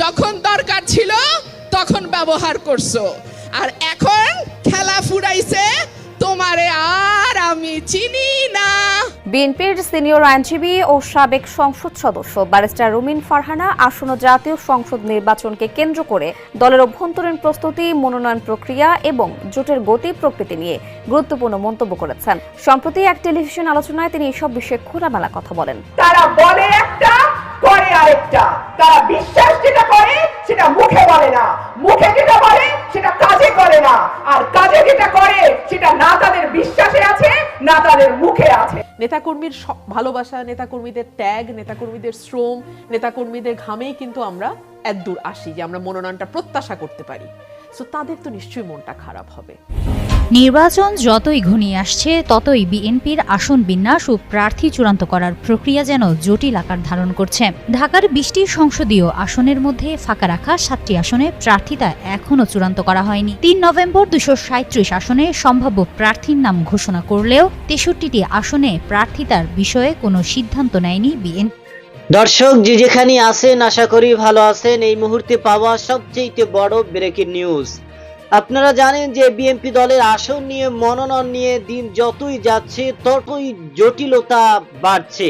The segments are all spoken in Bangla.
যখন দরকার ছিল তখন ব্যবহার করছ। আর এখন খেলা ফুরাইছে তোমারে আর আমি চিনি না। বিএনপির সিনিয়র আইনজীবী ও সাবেক সংসদ সদস্য ব্যারিস্টার রুমিন ফারহানা আসন্ন জাতীয় সংসদ নির্বাচনকে কেন্দ্র করে দলের অভ্যন্তরীণ প্রস্তুতি মনোনয়ন প্রক্রিয়া এবং জোটের গতি প্রকৃতি নিয়ে গুরুত্বপূর্ণ মন্তব্য করেছেন। সম্প্রতি এক টেলিভিশন আলোচনায় তিনি এসব বিষয়ে খোলামেলা কথা বলেন। তারা বলে একটা আরেকটা। তারা বিশ্বাস যেটা করে, সেটা মুখে বলে না। মুখে যেটা বলে, সেটা কাজে করে না। আর কাজে যেটা করে, সেটা না তাদের বিশ্বাসে আছে, না তাদের মুখে আছে। নেতাকর্মীর ভালোবাসা, নেতাকর্মীদের নেতাকর্মীদের শ্রম, নেতাকর্মীদের ঘামেই কিন্তু আমরা এত দূর আসি যে আমরা মনোনয়নটা প্রত্যাশা করতে পারি। সো তাদের তো নিশ্চয়ই মনটা খারাপ হবে। নির্বাচন যতই ঘনিয়ে আসছে, ততই বিএনপির আসন বিন্যাস ও প্রার্থী চূড়ান্ত করার প্রক্রিয়া যেন জটিল আকার ধারণ করছে। ঢাকার বিশটি সংসদীয় আসনের মধ্যে ফাঁকা রাখা সাতটি আসনে প্রার্থিতা এখনও চূড়ান্ত করা হয়নি। তিন নভেম্বর দুশো সাঁত্রিশ আসনে সম্ভাব্য প্রার্থীর নাম ঘোষণা করলেও তেষট্টিটি আসনে প্রার্থিতার বিষয়ে কোনো সিদ্ধান্ত নেয়নি বিএনপি। দর্শক, যে যেখানে আছেন, আশা করি ভালো আছেন। এই মুহূর্তে পাওয়া সবচেয়ে বড় ব্রেকিং নিউজ। আপনারা জানেন যে বিএনপি দলের আসন নিয়ে, মনোনয়ন নিয়ে দিন যতই যাচ্ছে, ততই জটিলতা বাড়ছে।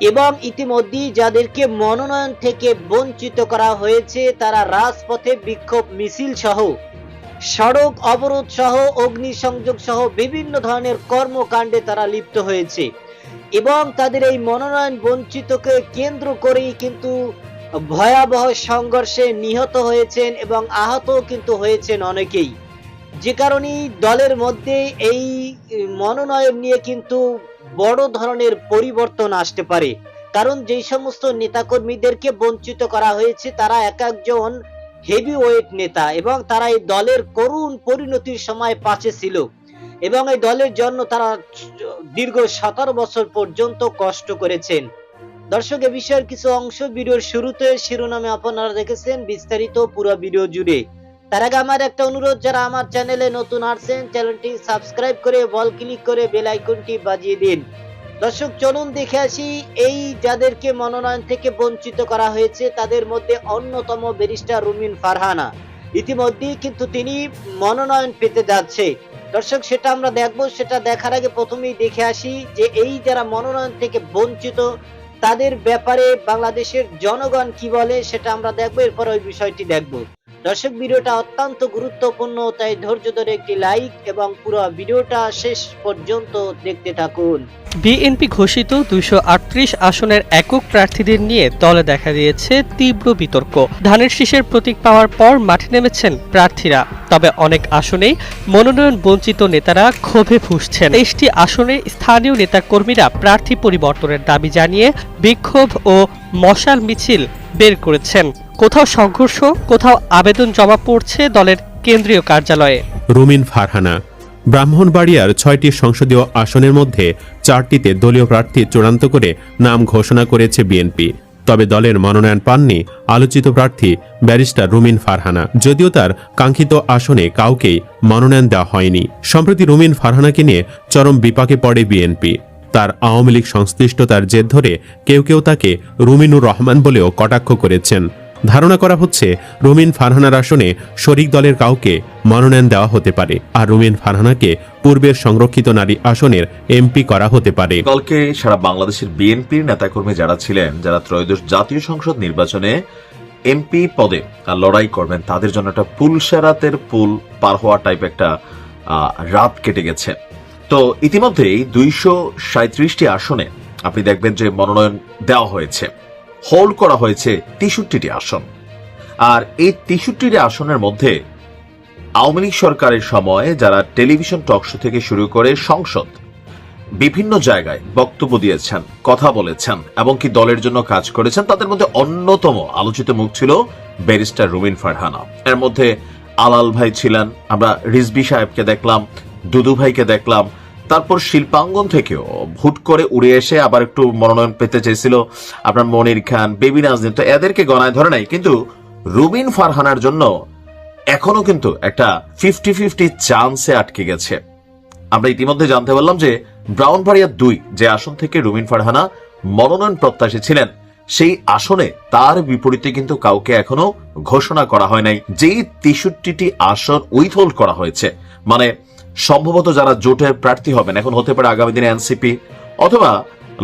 এবং ইতিমধ্যেই যাদেরকে মনোনয়ন থেকে বঞ্চিত করা হয়েছে, তারা রাজপথে বিক্ষোভ মিছিল সহ, সড়ক অবরোধ সহ, অগ্নিসংযোগ সহ বিভিন্ন ধরনের কর্মকাণ্ডে তারা লিপ্ত হয়েছে। এবং তাদের এই মনোনয়ন বঞ্চিতকে কেন্দ্র করেই কিন্তু ভয়াবহ সংঘর্ষে নিহত হয়েছেন এবং আহত কিন্তু হয়েছেন অনেকেই। যে কারণেই দলের মধ্যে এই মনোনয়ন নিয়ে কিন্তু বড় ধরনের পরিবর্তন আসতে পারে। কারণ যেই সমস্ত নেতাকর্মীদেরকে বঞ্চিত করা হয়েছে, তারা এক একজন হেভি ওয়েট নেতা এবং তারা এই দলের করুণ পরিণতির সময় পাশে ছিল এবং এই দলের জন্য তারা দীর্ঘ সতেরো বছর পর্যন্ত কষ্ট করেছেন। দর্শক, এ বিষয়ের কিছু অংশ ভিডিওর শুরুতে শিরোনামে আপনারা দেখেছেন, বিস্তারিত পুরো ভিডিও জুড়ে। তার আগে আমার একটা অনুরোধ, যারা আমার চ্যানেলে নতুন আসছেন, চ্যানেলটি সাবস্ক্রাইব করে বল ক্লিক করে বেল আইকনটি বাজিয়ে দিন। দর্শক, চলুন দেখে আসি, এই যাদেরকে মনোনয়ন থেকে বঞ্চিত করা হয়েছে, তাদের মধ্যে অন্যতম ব্যারিস্টার রুমিন ফারহানা। ইতিমধ্যেই কিন্তু তিনি মনোনয়ন পেতে যাচ্ছে। দর্শক, সেটা আমরা দেখব, সেটা দেখার আগে প্রথমেই দেখে আসি যে এই যারা মনোনয়ন থেকে বঞ্চিত তাদের ব্যাপারে বাংলাদেশের জনগণ কি বলে সেটা আমরা দেখব এরপর ওই বিষয়টি দেখব। দর্শক, ভিডিওটা অত্যন্ত গুরুত্বপূর্ণ, তাই ধৈর্য ধরে একটি লাইক এবং পুরো ভিডিওটা শেষ পর্যন্ত দেখতে থাকুন। বিএনপি ঘোষিত দুইশো আটত্রিশ আসনের একক প্রার্থীদের নিয়ে দলে দেখা দিয়েছে তীব্র বিতর্ক। ধানের শীষের প্রতীক পাওয়ার পর মাঠে নেমেছেন প্রার্থীরা। তবে অনেক আসনেই মনোনয়ন বঞ্চিত নেতারা ক্ষোভে ফুসছেন। তেইশটি আসনে স্থানীয় নেতাকর্মীরা প্রার্থী পরিবর্তনের দাবি জানিয়ে বিক্ষোভ ও মশাল মিছিল বের করেছেন। কোথাও সংঘর্ষ, কোথাও আবেদন জমা পড়ছে দলের কেন্দ্রীয় কার্যালয়ে। রুমিন ফারহানা, ব্রাহ্মণবাড়িয়ার ছয়টি সংসদীয় আসনের মধ্যে চারটিতে দলীয় প্রার্থী চূড়ান্ত করে নাম ঘোষণা করেছে বিএনপি। তবে দলের মনোনয়ন পাননি আলোচিত প্রার্থী ব্যারিস্টার রুমিন ফারহানা। যদিও তার কাঙ্ক্ষিত আসনে কাউকেই মনোনয়ন দেওয়া হয়নি। সম্প্রতি রুমিন ফারহানাকে নিয়ে চরম বিপাকে পড়ে বিএনপি। তার আওয়ামী লীগ সংশ্লিষ্টতার জের ধরে কেউ কেউ তাকে রুমিনুর রহমান বলেও কটাক্ষ করেছেন। ধারণা করা হচ্ছে রুমিন ফারহানার আসনে শরিক দলের কাউকে মনোনয়ন দেওয়া হতে পারে, আর রুমিন ফারহানাকে পূর্বের সংরক্ষিত নারী আসনের এমপি করা হতে পারে। কালকে সারা বাংলাদেশের বিএনপির নেতাকর্মী যারা ছিলেন, যারা ত্রয়োদশ জাতীয় সংসদ নির্বাচনে এমপি পদে লড়াই করবেন, তাদের জন্য একটা পুলসারাতের পুল পার হওয়া টাইপ একটা রাত কেটে গেছে। তো ইতিমধ্যেই দুইশো সাঁত্রিশটি আসনে আপনি দেখবেন যে মনোনয়ন দেওয়া হয়েছে। হোল্ড করা হয়েছে তেষট্টিটি আসন। আর এই তেষট্টিটি আসনের মধ্যে আওয়ামী লীগ সরকারের সময় যারা টেলিভিশন টক শো থেকে শুরু করে সংসদ বিভিন্ন জায়গায় বক্তব্য দিয়েছেন, কথা বলেছেন, এবং কি দলের জন্য কাজ করেছেন, তাদের মধ্যে অন্যতম আলোচিত মুখ ছিল ব্যারিস্টার রুমিন ফারহানা। এর মধ্যে আলাল ভাই ছিলেন, আমরা রিজবি সাহেবকে দেখলাম, দুদু ভাইকে দেখলাম তারপর শিল্পাঙ্গন থেকেও ভুট করে উড়ে এসে আবার একটু মনোনয়ন পেতে চেয়েছিল আপনার মনির খান, বেবি নাজনীন। তো এদেরকে গণায় ধরে নাই, কিন্তু রুবিন ফারহানার জন্য এখনও কিন্তু একটা ফিফটি ফিফটি চান্সে আটকে গেছে। আমরা ইতিমধ্যে জানতে পারলাম যে ব্রাউনবাড়িয়া দুই যে আসন থেকে রুমিন ফারহানা মনোনয়ন প্রত্যাশী ছিলেন, সেই আসনে তার বিপরীতে কিন্তু কাউকে এখনও ঘোষণা করা হয় নাই। যেই তেষট্টিটি আসন উইথহোল্ড করা হয়েছে মানে সম্ভবত যারা জোটের প্রার্থী হবেন, এখন হতে পারে আগামী দিনে এনসিপি, অথবা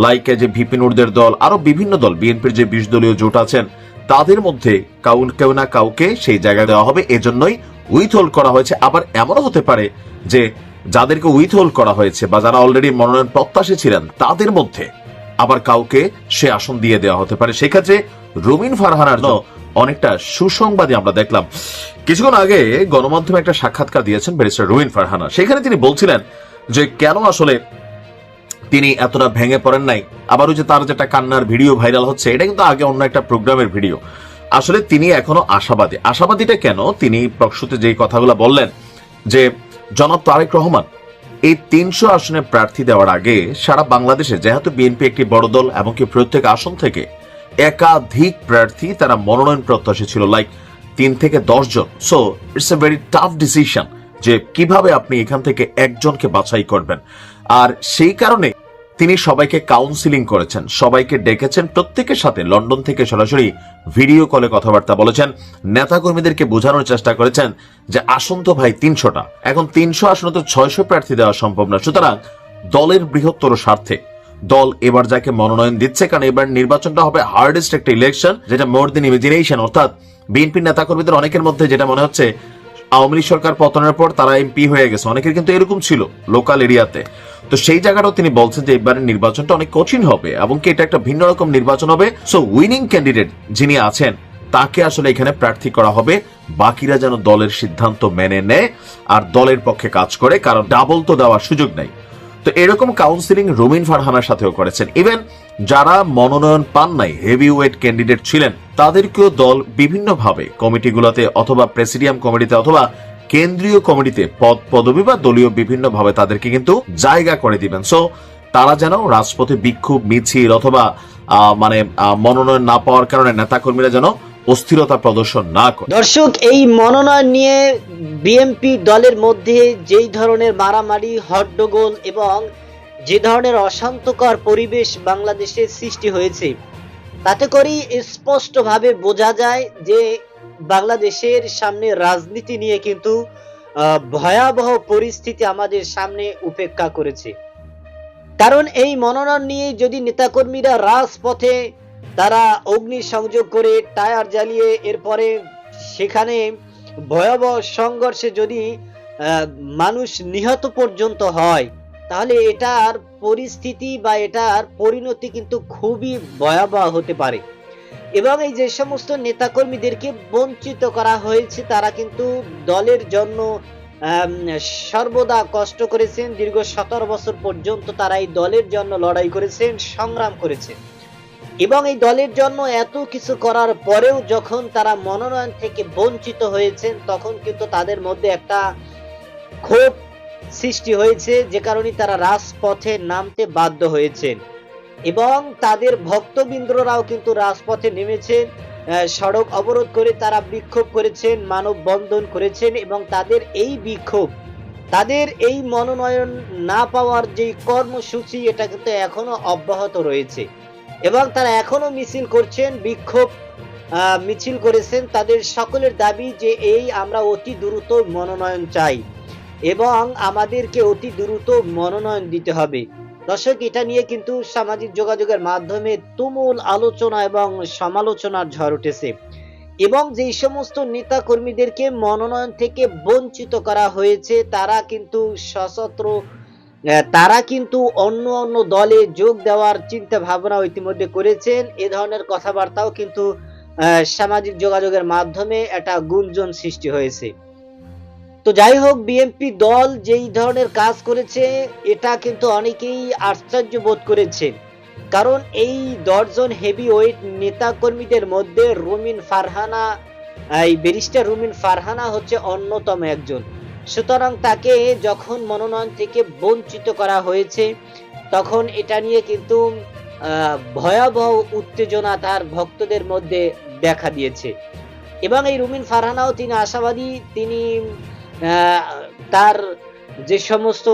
লাইক যে ভিপি নুরদের দল, আরও বিভিন্ন দল, বিএনপির যে বিশ দলীয় জোট আছেন, তাদের মধ্যে কাউ কেউ না কাউকে সেই জায়গায় দেওয়া হবে। এজন্যই উইথহোল্ড করা হয়েছে। আবার এমনও হতে পারে যে যাদেরকে উইথহোল্ড করা হয়েছে বা যারা অলরেডি মনোনয়ন প্রত্যাশী ছিলেন, তাদের মধ্যে আবার কাউকে সে আসন দিয়ে দেওয়া হতে পারে। সেক্ষেত্রে রুমিন ফারহানার অনেকটা সুসংবাদই আমরা দেখলাম। কিছুক্ষণ আগে গণমাধ্যমে একটা সাক্ষাৎকার দিয়েছেন ব্যারিস্টার রুমিন ফারহানা। সেখানে তিনি বলছিলেন যে, কেন আসলে তিনি এতটা ভেঙে পড়েন নাই? আবার ওই যে তার যেটা কান্নার ভিডিও ভাইরাল হচ্ছে, এটা কিন্তু আগে অন্য একটা প্রোগ্রামের ভিডিও। আসলে তিনি এখনও আশাবাদী। আশাবাদীটা কেন? তিনি প্রকশুতে যেই কথাগুলো বললেন যে, জনাব তারেক রহমান, এই তিনশো আসনে প্রার্থী দেওয়ার আগে সারা বাংলাদেশে যেহেতু বিএনপি একটি বড় দল এমনকি প্রত্যেক আসন থেকে একাধিক প্রার্থী তারা মনোনয়ন প্রত্যাশী ছিল লাইক তিন থেকে জন। So it's a very tough decision যে কীভাবে আপনি এখান থেকে একজনকে বাছাই করবেন। আর সেই কারণে তিনি সবাইকে কাউন্সিলিং করেছেন, সবাইকে ডেকেছেন, প্রত্যেকের সাথে লন্ডন থেকে সরাসরি ভিডিও কলে কথাবার্তা বলেছেন, নেতাকর্মীদেরকে বোঝানোর চেষ্টা করেছেন যে আসন তো ভাই তিনশোটা, এখন তিনশো আসনে তো ছয়শো প্রার্থী দেওয়া সম্ভব না সুতরাং দলের বৃহত্তর স্বার্থে দল এবার যাকে মনোনয়ন দিচ্ছে, কারণ এবার নির্বাচনটা হবে হার্ডেস্ট একটা ইলেকশন যেটা মোর দিন ইমাজিনেশন অর্থাৎ বিএনপির নেতাকর্মীদের অনেকের মধ্যে যেটা মনে হচ্ছে আওয়ামী লীগ সরকার পতনের পর তারা এমপি হয়ে গেছে। অনেকের কিন্তু এরকম ছিল লোকাল এরিয়াতে তো। সেই জায়গাটাও তিনি বলছেন যে এবারের নির্বাচনটা অনেক কঠিন হবে এবং কি এটা একটা ভিন্ন রকম নির্বাচন হবে। সো উইনিং ক্যান্ডিডেট যিনি আছেন, তাকে আসলে এখানে প্রার্থী করা হবে। বাকিরা যেন দলের সিদ্ধান্ত মেনে নেয় আর দলের পক্ষে কাজ করে, কারণ ডাবল তো দেওয়ার সুযোগ নাই। তো এরকম কাউন্সিলিং রুমিন ফারহানার সাথেও করেছেন। ইভেন যারা মনোনয়ন পান নাই হেভি ওয়েট ক্যান্ডিডেট ছিলেন, তাদেরকেও দল বিভিন্নভাবে কমিটিগুলোতে অথবা প্রেসিডিয়াম কমিটিতে অথবা কেন্দ্রীয় কমিটিতে পদ পদবি বা দলীয় বিভিন্নভাবে তাদেরকে কিন্তু জায়গা করে দিবেন। সো তারা যেন রাজপথে বিক্ষোভ, মিছিল অথবা মানে মনোনয়ন না পাওয়ার কারণে নেতাকর্মীরা যেন অস্থিরতা প্রদর্শন না করে। দর্শক, এই মনোনয়ন নিয়ে বিএমপি দলের মধ্যে যেই ধরনের মারামারি, হট্টগোল এবং যে ধরনের অশান্তকর পরিবেশ বাংলাদেশে সৃষ্টি হয়েছে, তাতে করেই স্পষ্টভাবে বোঝা যায় যে বাংলাদেশের সামনে রাজনীতি নিয়ে কিন্তু ভয়াবহ পরিস্থিতি আমাদের সামনে উপেক্ষা করেছে। কারণ এই মনোনয়ন নিয়ে যদি নেতাকর্মীরা রাজপথে তারা অগ্নি সংযোগ করে টায়ার জ্বালিয়ে এরপরে সেখানে ভয়াবহ সংঘর্ষে যদি মানুষ নিহত পর্যন্ত হয়, তাহলে এটার পরিস্থিতি বা এটার পরিণতি কিন্তু খুবই ভয়াবহ হতে পারে। এবং এই যে সমস্ত নেতাকর্মীদেরকে বঞ্চিত করা হয়েছে, তারা কিন্তু দলের জন্য সর্বদা কষ্ট করেছেন। দীর্ঘ সতেরো বছর পর্যন্ত তারা এই দলের জন্য লড়াই করেছেন, সংগ্রাম করেছেন। এবং এই দলের জন্য এত কিছু করার পরেও যখন তারা মনোনয়ন থেকে বঞ্চিত হয়েছেন, তখন কিন্তু তাদের মধ্যে একটা ক্ষোভ সৃষ্টি হয়েছে, যে কারণে তারা রাজপথে নামতে বাধ্য হয়েছেন। এবং তাদের ভক্তবৃন্দরাও কিন্তু রাজপথে নেমেছেন সড়ক অবরোধ করে তারা বিক্ষোভ করেছেন, মানববন্ধন করেছেন এবং তাদের এই বিক্ষোভ, তাদের এই মনোনয়ন না পাওয়ার যে কর্মসূচি, এটা কিন্তু এখনও অব্যাহত রয়েছে। এবং তারা এখনও মিছিল করছেন, বিক্ষোভ মিছিল করেছেন। তাদের সকলের দাবি যে এই আমরা অতি দ্রুত মনোনয়ন চাই এবং আমাদেরকে অতি দ্রুত মনোনয়ন দিতে হবে। দর্শক, এটা নিয়ে কিন্তু সামাজিক যোগাযোগের মাধ্যমে তুমুল আলোচনা এবং সমালোচনার ঝড় উঠেছে এবং যেই সমস্ত নেতা কর্মীদেরকে মনোনয়ন থেকে বঞ্চিত করা হয়েছে, তারা কিন্তু সশস্ত্র তারা কিন্তু অন্য অন্য দলে যোগ দেওয়ার চিন্তা ভাবনা ইতিমধ্যে করেছেন। এ ধরনের কথাবার্তাও কিন্তু সামাজিক যোগাযোগের মাধ্যমে একটা গুঞ্জন সৃষ্টি হয়েছে। তো যাই হোক, বিএনপি দল যেই ধরনের কাজ করেছে, এটা কিন্তু অনেকেই আশ্চর্য বোধ করেছে। কারণ এই দশজন হেভি ওয়েট নেতা কর্মীদের মধ্যে রুমিন ফারহানা, এই ব্যারিস্টার রুমিন ফারহানা হচ্ছে অন্যতম একজন। সুতরাং তাকে যখন মনোনয়ন থেকে বঞ্চিত করা হয়েছে, তখন এটা নিয়ে কিন্তু ভয়াবহ উত্তেজনা তার ভক্তদের মধ্যে দেখা দিয়েছে। এবং এই রুমিন ফারহানাও তিনি আশাবাদী, তিনি তার যে সমস্ত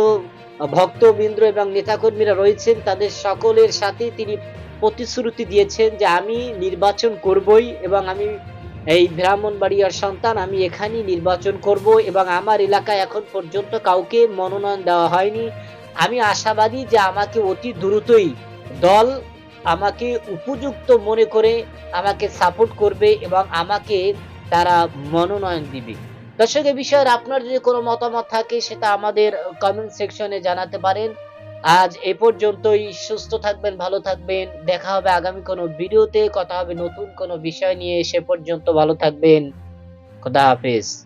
ভক্তবৃন্দ এবং নেতাকর্মীরা রয়েছেন, তাদের সকলের সাথে তিনি প্রতিশ্রুতি দিয়েছেন যে আমি নির্বাচন করবই এবং আমি এই ব্রাহ্মণবাড়িয়ার সন্তান আমি এখানেই নির্বাচন করব এবং আমার এলাকায় এখন পর্যন্ত কাউকে মনোনয়ন দেওয়া হয়নি। আমি আশাবাদী যে আমাকে অতি দ্রুতই দল আমাকে উপযুক্ত মনে করে আমাকে সাপোর্ট করবে এবং আমাকে তারা মনোনয়ন দিবে। দর্শক, এ বিষয়ে আপনার যদি কোনো মতামত থাকে, সেটা আমাদের কমেন্ট সেকশনে জানাতে পারেন। আজ এ পর্যন্তই, সুস্থ থাকবেন, ভালো থাকবেন। দেখা হবে আগামী কোনো ভিডিওতে, কথা হবে নতুন কোনো বিষয় নিয়ে। সে পর্যন্ত ভালো থাকবেন। খোদা হাফেজ।